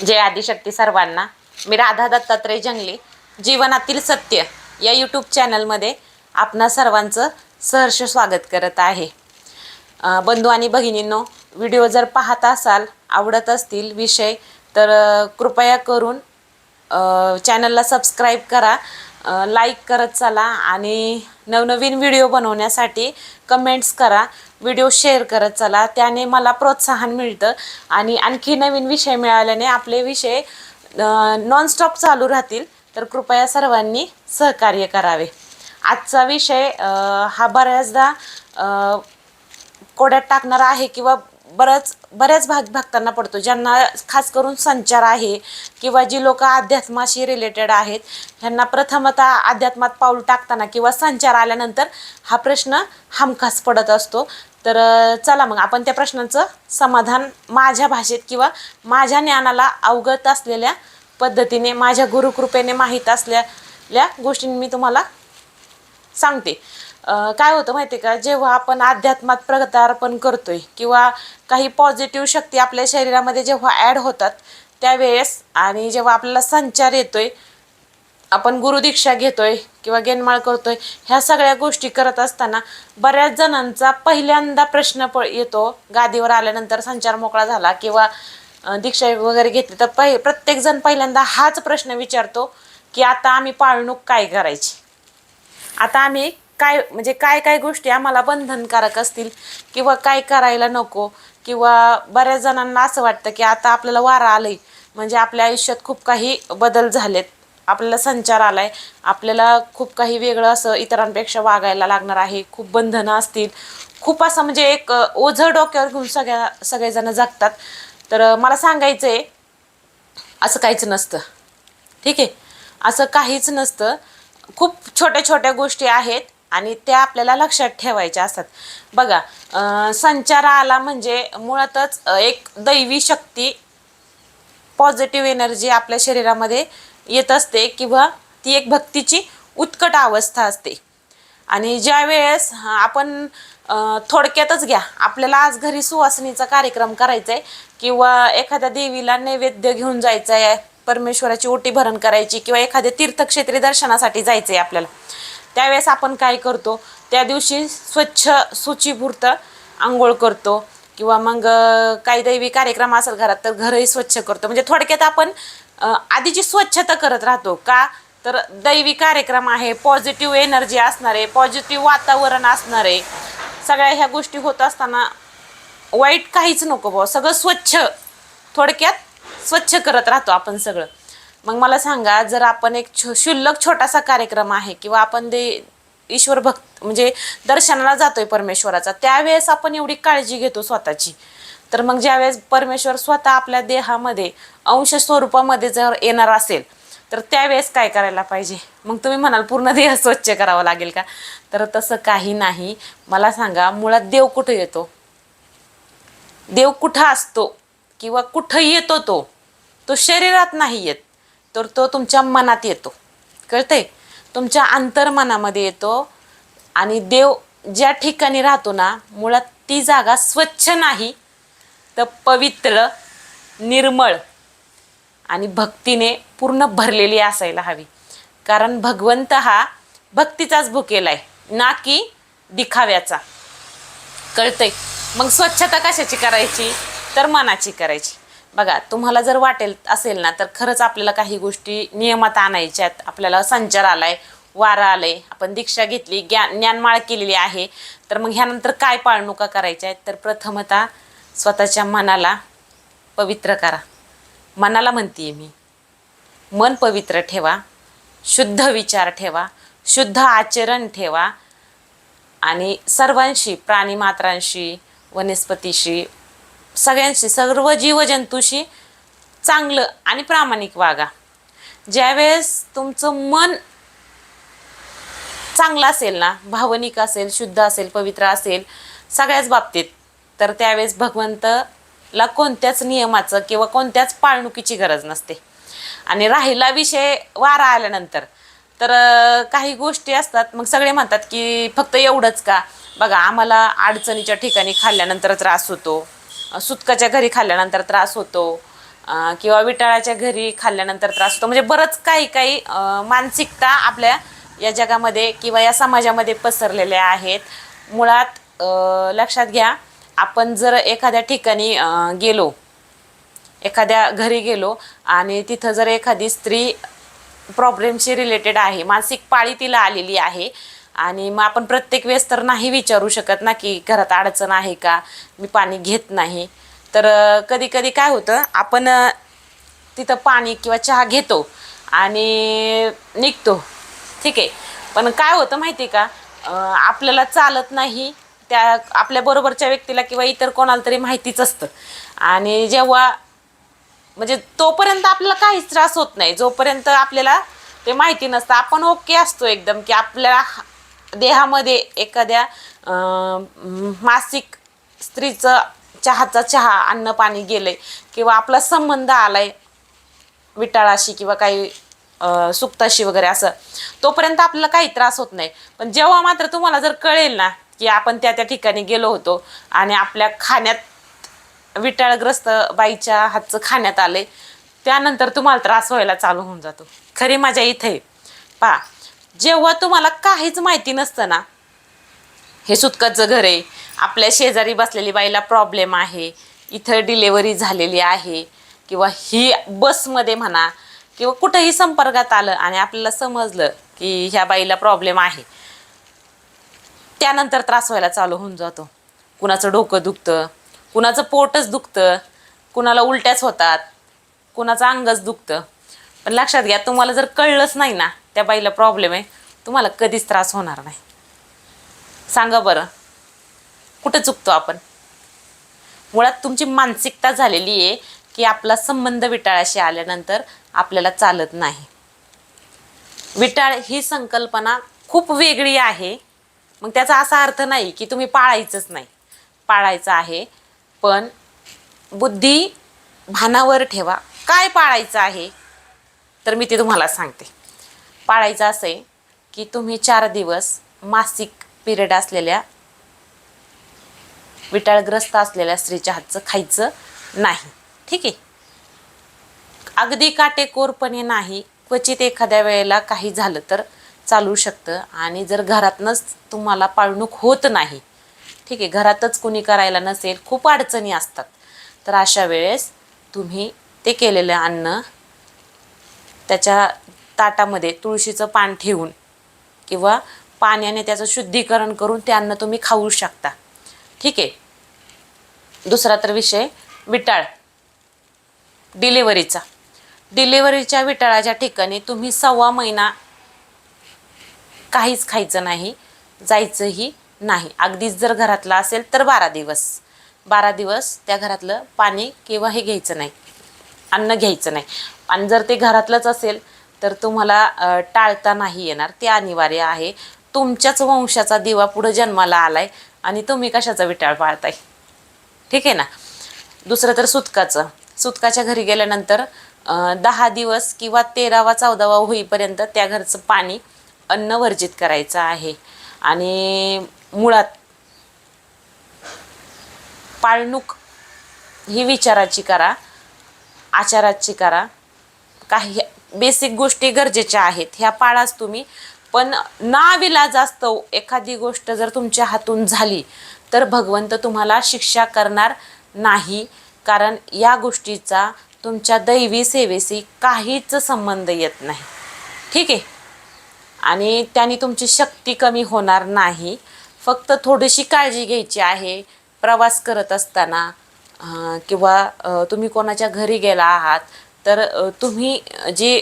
जय आदिशक्ती सर्वांना. मी राधा दत्तात्रय जंगली. जीवनातील सत्य या यूट्यूब चॅनलमध्ये आपणा सर्वांचं सहर्ष स्वागत करत आहे. बंधू आणि भगिनींनो व्हिडिओ जर पाहत असाल आवडत असतील विषय तर कृपया करून चॅनलला सबस्क्राईब करा. लाईक करत चला आणि नवनवीन व्हिडिओ बनवण्यासाठी कमेंट्स करा व्हिडिओ शेअर करत चला. त्याने मला प्रोत्साहन मिळतं आणि आणखी नवीन विषय मिळाल्याने आपले विषय नॉनस्टॉप चालू राहतील. तर कृपया सर्वांनी सहकार्य करावे. आजचा विषय हा बऱ्याचदा कोड्यात टाकणारा आहे किंवा बऱ्याच बऱ्याच भाग भक्तांना पडतो. ज्यांना खास करून संचार आहे किंवा जी लोक अध्यात्माशी रिलेटेड आहेत ह्यांना प्रथमतः अध्यात्मात पाऊल टाकताना किंवा संचार आल्यानंतर हा प्रश्न हमखास पडत असतो. तर चला मग आपण त्या प्रश्नाचं समाधान माझ्या भाषेत किंवा माझ्या ज्ञानाला अवगत असलेल्या पद्धतीने माझ्या गुरुकृपेने माहीत असलेल्या गोष्टींनी मी तुम्हाला सांगते. काय होतं माहिती आहे का? जेव्हा आपण अध्यात्मात प्रगतार्पण करतोय किंवा काही पॉझिटिव्ह शक्ती आपल्या शरीरामध्ये जेव्हा ॲड होतात त्यावेळेस आणि जेव्हा आपल्याला संचार येतोय आपण गुरुदीक्षा घेतोय किंवा गेनमाळ करतोय ह्या सगळ्या गोष्टी करत असताना बऱ्याच जणांचा पहिल्यांदा प्रश्न प येतो गादीवर आल्यानंतर संचार मोकळा झाला किंवा दीक्षा वगैरे घेतली तर पहि प्रत्येकजण पहिल्यांदा हाच प्रश्न विचारतो की आता आम्ही पाळणूक काय करायची? आता आम्ही काय म्हणजे काय काय गोष्टी आम्हाला बंधनकारक असतील किंवा काय करायला नको किंवा बऱ्याच जणांना असं वाटतं की आता आपल्याला वारा आहे म्हणजे आपल्या आयुष्यात खूप काही बदल झालेत. आपल्याला संचार आला आहे आपल्याला खूप काही वेगळं असं इतरांपेक्षा वागायला लागणार आहे खूप बंधनं असतील. खूप असं म्हणजे एक ओझं डोक्यावर घेऊन सगळ्या सगळेजणं जगतात. तर मला सांगायचं आहे असं काहीच नसतं. ठीक आहे? असं काहीच नसतं. खूप छोट्या छोट्या गोष्टी आहेत. आणि त्या आपल्याला लक्षात ठेवायच्या असतात. बघा संचार आला म्हणजे मुळातच एक दैवी शक्ती पॉझिटिव्ह एनर्जी आपल्या शरीरामध्ये येत असते किंवा ती एक भक्तीची उत्कट अवस्था असते. आणि ज्या वेळेस आपण थोडक्यातच घ्या आपल्याला आज घरी सुवासनीचा कार्यक्रम करायचा आहे किंवा एखाद्या देवीला नैवेद्य घेऊन जायचं आहे परमेश्वराची ओटी भरण करायची किंवा एखाद्या तीर्थक्षेत्री दर्शनासाठी जायचं आहे आपल्याला त्यावेळेस आपण काय करतो? त्या दिवशी स्वच्छ सुचीपूर्त आंघोळ करतो किंवा मग काही दैवी कार्यक्रम असेल घरात तर घरही स्वच्छ करतो. म्हणजे थोडक्यात आपण आधीची स्वच्छता करत राहतो का? तर दैवी कार्यक्रम आहे पॉझिटिव्ह एनर्जी असणार आहे पॉझिटिव्ह वातावरण असणार आहे. सगळ्या ह्या गोष्टी होत असताना वाईट काहीच नको बुवा. सगळं स्वच्छ थोडक्यात स्वच्छ करत राहतो आपण सगळं. मग मला सांगा जर आपण एक छो शुल्लक छोटासा कार्यक्रम आहे किंवा आपण दे ईश्वर भक्त म्हणजे दर्शनाला जातोय परमेश्वराचा त्यावेळेस आपण एवढी काळजी घेतो स्वतःची. तर मग ज्यावेळेस परमेश्वर स्वतः आपल्या देहामध्ये अंश स्वरूपामध्ये जर येणार असेल तर त्यावेळेस काय करायला पाहिजे? मग तुम्ही म्हणाल पूर्ण देह स्वच्छ करावं लागेल का? तर तसं काही नाही. मला सांगा मुळात देव कुठं येतो? देव कुठं असतो? किंवा कुठं येतो तो? तो शरीरात नाही येत. तर तो तुमच्या मनात येतो. कळते तुमच्या अंतर्मनामध्ये येतो आणि देव ज्या ठिकाणी राहतो ना मुळात ती जागा स्वच्छ नाही तर पवित्र निर्मळ आणि भक्तीने पूर्ण भरलेली असायला हवी. कारण भगवंत हा भक्तीचाच भुकेला आहे ना की दिखाव्याचा. कळतंय? मग स्वच्छता कशाची करायची? तर मनाची करायची. बघा तुम्हाला जर वाटेल असेल ना तर खरंच आपल्याला काही गोष्टी नियमात आणायच्यात आपल्याला संचार आलाय वारा आलाय आपण दीक्षा घेतली ज्ञान ज्ञानमाळ केलेली आहे. तर मग ह्यानंतर काय पाळणुका करायच्या आहेत? तर प्रथमतः स्वतःच्या मनाला पवित्र करा. मनाला म्हणते मी मन पवित्र ठेवा शुद्ध विचार ठेवा शुद्ध आचरण ठेवा आणि सर्वांशी प्राणीमात्रांशी वनस्पतीशी सगळ्यांशी सर्व जीवजंतूशी चांगलं आणि प्रामाणिक वागा. ज्यावेळेस तुमचं मन चांगलं असेल ना भावनिक असेल शुद्ध असेल पवित्र असेल सगळ्याच बाबतीत तर त्यावेळेस भगवंतला कोणत्याच नियमाचं किंवा कोणत्याच पाळणुकीची गरज नसते. आणि राहिला विषय वारा आल्यानंतर तर काही गोष्टी असतात मग सगळे म्हणतात की फक्त एवढंच का? बघा आम्हाला अडचणीच्या ठिकाणी खाल्ल्यानंतर त्रास होतो. सुतकाच्या घरी खाल्ल्यानंतर त्रास होतो किंवा विटाळाच्या घरी खाल्ल्यानंतर त्रास होतो. म्हणजे बरंच काही काही मानसिकता आपल्या या जगामध्ये किंवा या समाजामध्ये पसरलेल्या आहेत. मुळात लक्षात घ्या आपण जर एखाद्या ठिकाणी गेलो एखाद्या घरी गेलो आणि तिथं जर एखादी स्त्री प्रॉब्लेमशी रिलेटेड आहे मानसिक पाळी तिला आलेली आहे आणि मग आपण प्रत्येक वेळेस तर नाही विचारू शकत ना की घरात अडचण आहे का? मी पाणी घेत नाही. तर कधी कधी काय होतं आपण तिथं पाणी किंवा चहा घेतो आणि निघतो. ठीक आहे. पण काय होतं माहिती आहे का आपल्याला चालत नाही त्या आपल्या बरोबरच्या व्यक्तीला किंवा इतर कोणाला तरी माहितीच असतं. आणि जेव्हा म्हणजे तोपर्यंत आपल्याला काहीच त्रास होत नाही. जोपर्यंत आपल्याला ते माहिती नसतं. आपण ओके असतो एकदम की आपल्या देहामध्ये एखाद्या मासिक स्त्रीचं चहाचा चहा अन्न पाणी गेलंय किंवा आपला संबंध आलाय विटाळाशी किंवा काही सुप्ताशी सुक्ताशी वगैरे असं तोपर्यंत आपल्याला काही त्रास होत नाही. पण जेव्हा मात्र तुम्हाला जर कळेल ना की आपण त्या त्या ठिकाणी गेलो होतो आणि आपल्या खाण्यात विटाळग्रस्त बाईच्या हातचं खाण्यात आले त्यानंतर तुम्हाला त्रास व्हायला चालू होऊन जातो. खरी माझ्या इथे पा जेव्हा तुम्हाला काहीच माहिती नसतं ना हे सुतकाचं घर आहे. आपल्या शेजारी बसलेली बाईला प्रॉब्लेम आहे. इथं डिलेवरी झालेली आहे. किंवा ही बसमध्ये म्हणा किंवा कुठंही संपर्कात आलं आणि आपल्याला समजलं की ह्या बाईला प्रॉब्लेम आहे. त्यानंतर त्रास व्हायला चालू होऊन जातो. कुणाचं डोकं दुखतं कुणाचं पोटच दुखतं कुणाला उलट्याच होतात कुणाचं अंगच दुखतं. पण लक्षात घ्या तुम्हाला जर कळलंच नाही ना त्या बाईला प्रॉब्लेम आहे. तुम्हाला कधीच त्रास होणार नाही. सांगा बरं कुठं चुकतो आपण? मुळात तुमची मानसिकता झालेली आहे की आपला संबंध विटाळाशी आल्यानंतर आपल्याला चालत नाही. विटाळ ही संकल्पना खूप वेगळी आहे. मग त्याचा असा अर्थ नाही की तुम्ही पाळायचंच नाही. पाळायचं आहे पण बुद्धी भानावर ठेवा. काय पाळायचं आहे? तर मी ते तुम्हाला सांगते. पाळायचं असं आहे की तुम्ही चार दिवस मासिक पिरियड असलेल्या विटाळग्रस्त असलेल्या स्त्रीच्या हातचं खायचं नाही. ठीक आहे? अगदी काटेकोरपणे नाही. क्वचित एखाद्या वेळेला काही झालं तर चालू शकतं आणि जर घरातनंच तुम्हाला पाळणूक होत नाही ठीक आहे घरातच कुणी करायला नसेल खूप अडचणी असतात. तर अशा वेळेस तुम्ही ते केलेलं अन्न त्याच्या ताटामध्ये तुळशीचं पान ठेवून किंवा पाण्याने त्याचं शुद्धीकरण करून ते अन्न तुम्ही खाऊ शकता. ठीक आहे? दुसरा तर विषय विटाळ. डिलेवरीचा डिलेवरीच्या विटाळाच्या ठिकाणी तुम्ही सव्वा महिना काहीच खायचं नाही जायचंही नाही. अगदीच जर घरातलं असेल तर बारा दिवस. बारा दिवस त्या घरातलं पाणी किंवा हे घ्यायचं नाही. अन्न घ्यायचं नाही. आणि जर ते घरातलंच असेल तर तुम्हाला टाळता नाही येणार. ते अनिवार्य आहे. तुमच्याच वंशाचा दिवा पुढं जन्माला आलाय आणि तुम्ही कशाचा विटाळ पाळताय? ठीक आहे ना? दुसरं तर सुतकाचं. सुतकाच्या घरी गेल्यानंतर दहा दिवस किंवा तेरावा चौदावा होईपर्यंत त्या घरचं पाणी अन्न वर्जित करायचं आहे. आणि मुळात पाळणूक ही विचाराची करा आचाराची करा काही बेसिक गोष्टी गरजेच्या आहेत. ह्या पाळाच तुम्ही. पण नाविलाज असतो एखादी गोष्ट जर तुमच्या हातून झाली तर भगवंत तुम्हाला शिक्षा करणार नाही. कारण या गोष्टीचा तुमच्या दैवी सेवेशी काहीच संबंध येत नाही. ठीक आहे? आणि त्याने तुमची शक्ती कमी होणार नाही. फक्त थोडीशी काळजी घ्यायची आहे. प्रवास करत असताना किंवा तुम्ही कोणाच्या घरी गेला आहात तर तुम्ही जी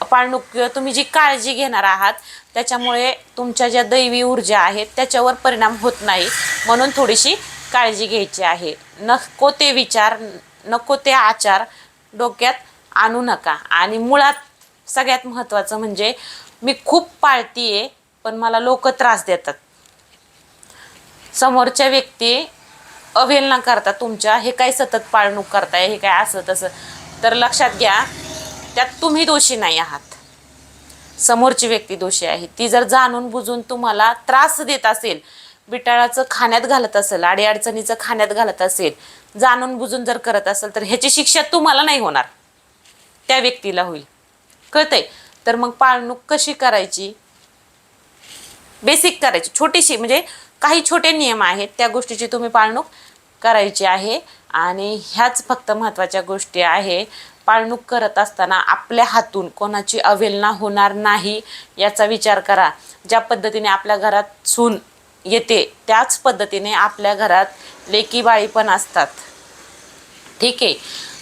पाळणूक तुम्ही जी काळजी घेणार आहात त्याच्यामुळे तुमच्या ज्या दैवी ऊर्जा आहेत त्याच्यावर परिणाम होत नाही. म्हणून थोडीशी काळजी घ्यायची आहे. नको ते विचार नको ते आचार डोक्यात आणू नका. आणि मुळात सगळ्यात महत्त्वाचं म्हणजे मी खूप पाळतीये पण मला लोक त्रास देतात. समोरच्या व्यक्ती अवहेलना करतात तुमच्या हे काय सतत पाळणूक करताय हे काय असं तसं तर लक्षात घ्या त्यात तुम्ही दोषी नाही आहात. समोरची व्यक्ती दोषी आहे. ती जर जाणून बुजून तुम्हाला त्रास देत असेल बिटाळाचं खाण्यात घालत असेल अडीअडचणीचं खाण्यात घालत असेल जाणून बुजून जर करत असेल तर ह्याची शिक्षा तुम्हाला नाही होणार. त्या व्यक्तीला होईल. कळतंय? तर मग पाळणूक कशी करायची? बेसिक करायची. छोटीशी म्हणजे काही छोटे नियम आहेत त्या गोष्टीची तुम्ही पाळणूक करायची आहे. आणि ह्याच फक्त महत्त्वाच्या गोष्टी आहे. पाळणूक करत असताना आपल्या हातून कोणाची अवेलना होणार नाही याचा विचार करा. ज्या पद्धतीने आपल्या घरात सून येते त्याच पद्धतीने आपल्या घरात लेकी बाळी पण असतात. ठीक आहे?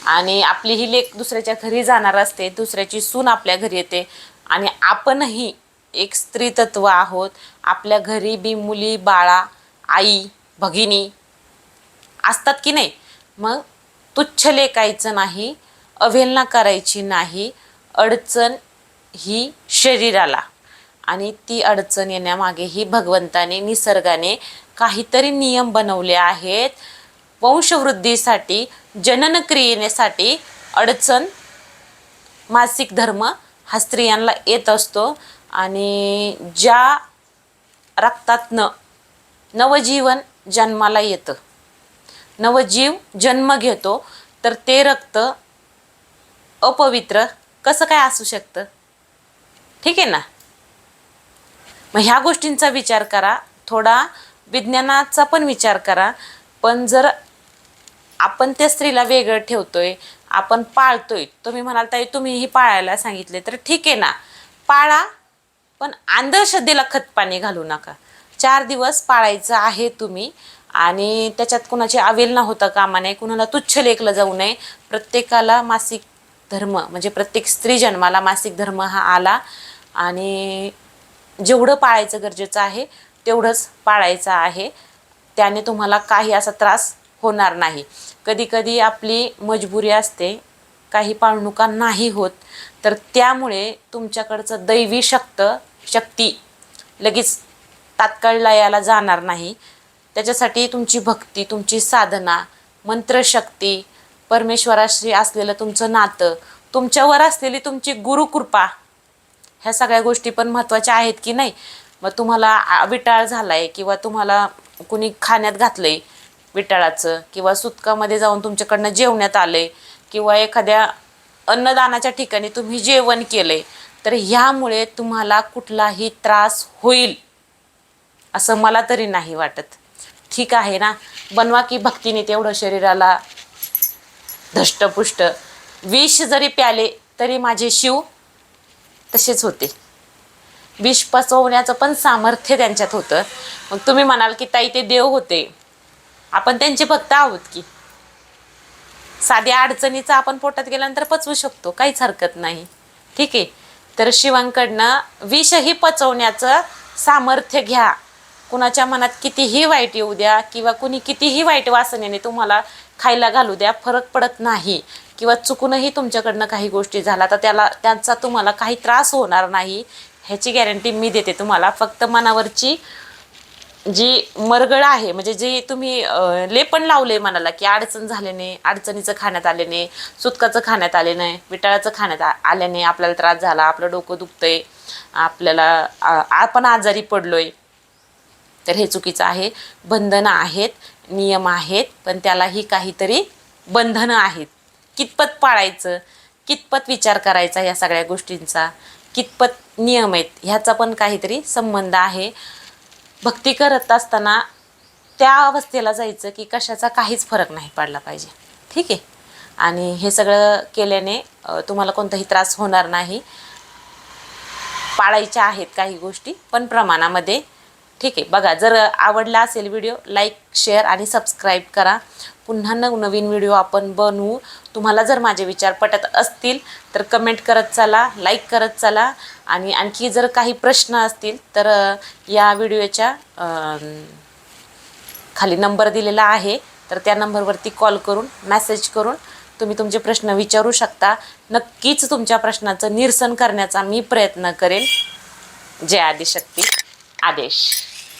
आणि आपली ही लेक दुसऱ्याच्या घरी जाणार असते दुसऱ्याची सून आपल्या घरी येते. आणि आपणही एक स्त्री तत्व आहोत. आपल्या घरी बी मुली बाळा आई भगिनी असतात की नाही? मग तुच्छ लेखायचं नाही अवहेलना करायची नाही अडचण ही शरीराला. आणि ती अडचण येण्यामागे ही भगवंताने निसर्गाने काहीतरी नियम बनवले आहेत. वंशवृद्धीसाठी जननक्रियेसाठी अडचण मासिक धर्म हा स्त्रियांना येत असतो. आणि ज्या रक्तातनं नवजीवन जन्माला येतं. नवजीव जन्म घेतो तर ते रक्त अपवित्र कसं काय असू शकतं? ठीक आहे ना? मग ह्या गोष्टींचा विचार करा थोडा विज्ञानाचा पण विचार करा पण जर आपण त्या स्त्रीला वेगळं ठेवतोय आपण पाळतोय तुम्ही म्हणाल ताई तुम्हीही पाळायला सांगितले तर ठीक आहे ना? पाळा पण अंधश्रद्धेला खतपाणी घालू नका. चार दिवस पाळायचं आहे तुम्ही आणि त्याच्यात कुणाची अवेलना होता कामा नये कुणाला तुच्छ लेखलं जाऊ नये. प्रत्येकाला मासिक धर्म म्हणजे प्रत्येक स्त्री जन्माला मासिक धर्म हा आला. आणि जेवढं पाळायचं गरजेचं आहे तेवढंच पाळायचं आहे. त्याने तुम्हाला काही असा त्रास होणार नाही. कधीकधी आपली मजबुरी असते काही पाळणुका नाही होत तर त्यामुळे तुमच्याकडचं दैवी शक्त शक्ती लगेच तात्काळ लयाला जाणार नाही. त्याच्यासाठी तुमची भक्ती तुमची साधना मंत्रशक्ती परमेश्वराशी असलेलं तुमचं नातं तुमच्यावर असलेली तुमची गुरुकृपा ह्या सगळ्या गोष्टी पण महत्त्वाच्या आहेत की नाही? मग तुम्हाला आ- विटाळ झाला आहे किंवा तुम्हाला कुणी खाण्यात घातलं आहे विटाळाचं किंवा सुतकामध्ये जाऊन तुमच्याकडनं जेवण्यात आलं आहे किंवा एखाद्या अन्नदानाच्या ठिकाणी तुम्ही जेवण केलं आहे तर ह्यामुळे तुम्हाला कुठलाही त्रास होईल असं मला तरी नाही वाटत. ठीक आहे ना? बनवा की भक्तीने तेवढं शरीराला धष्टपुष्ट. विष जरी प्याले तरी माझे शिव तसेच होते. विष पचवण्याचं पण सामर्थ्य त्यांच्यात होतं. मग तुम्ही म्हणाल की ताई ते देव होते. आपण त्यांचे भक्त आहोत की? साध्या अडचणीचा आपण पोटात गेल्यानंतर पचवू शकतो. काहीच हरकत नाही. ठीक आहे? तर शिवांकडनं विषही पचवण्याचं सामर्थ्य घ्या. कुणाच्या मनात कितीही वाईट येऊ द्या किंवा कुणी कितीही वाईट वासनेने तुम्हाला खायला घालू द्या फरक पडत नाही. किंवा चुकूनही तुमच्याकडनं काही गोष्टी झाला तर त्याला त्यांचा तुम्हाला काही त्रास होणार नाही ह्याची गॅरंटी मी देते तुम्हाला. फक्त मनावरची जी मरगळ आहे म्हणजे जे तुम्ही लेपण लावले मनाला की अडचण झाल्याने अडचणीचं खाण्यात आल्याने सुतकाचं खाण्यात आले नाही विटाळाचं खाण्यात आल्याने आपल्याला त्रास झाला आपलं डोकं दुखतंय आपल्याला आपण आजारी पडलोय तर हे चुकीचं आहे. बंधनं आहेत नियम आहेत पण त्यालाही काहीतरी बंधनं आहेत. कितपत पाळायचं कितपत विचार करायचा या सगळ्या गोष्टींचा कितपत नियम आहेत ह्याचा पण काहीतरी संबंध आहे. भक्ती करत असताना त्या अवस्थेला जायचं की कशाचा काहीच फरक नाही पडला पाहिजे. ठीक आहे? आणि हे सगळं केल्याने तुम्हाला कोणताही त्रास होणार नाही. पाळायच्या आहेत काही गोष्टी पण प्रमाणामध्ये ठीक आहे. बघा जर आवडला असेल व्हिडिओ लाईक शेअर आणि सबस्क्राईब करा. पुन्हा नवनवीन व्हिडिओ आपण बनवू. तुम्हाला जर माझे विचार पटत असतील तर कमेंट करत चला लाईक करत चला. आणि आणखी जर काही प्रश्न असतील तर या व्हिडिओच्या खाली नंबर दिलेला आहे. तर त्या नंबरवरती कॉल करून मॅसेज करून तुम्ही तुमचे प्रश्न विचारू शकता. नक्कीच तुमच्या प्रश्नाचं निरसन करण्याचा मी प्रयत्न करेल जय आदिशक्ती. आदेश.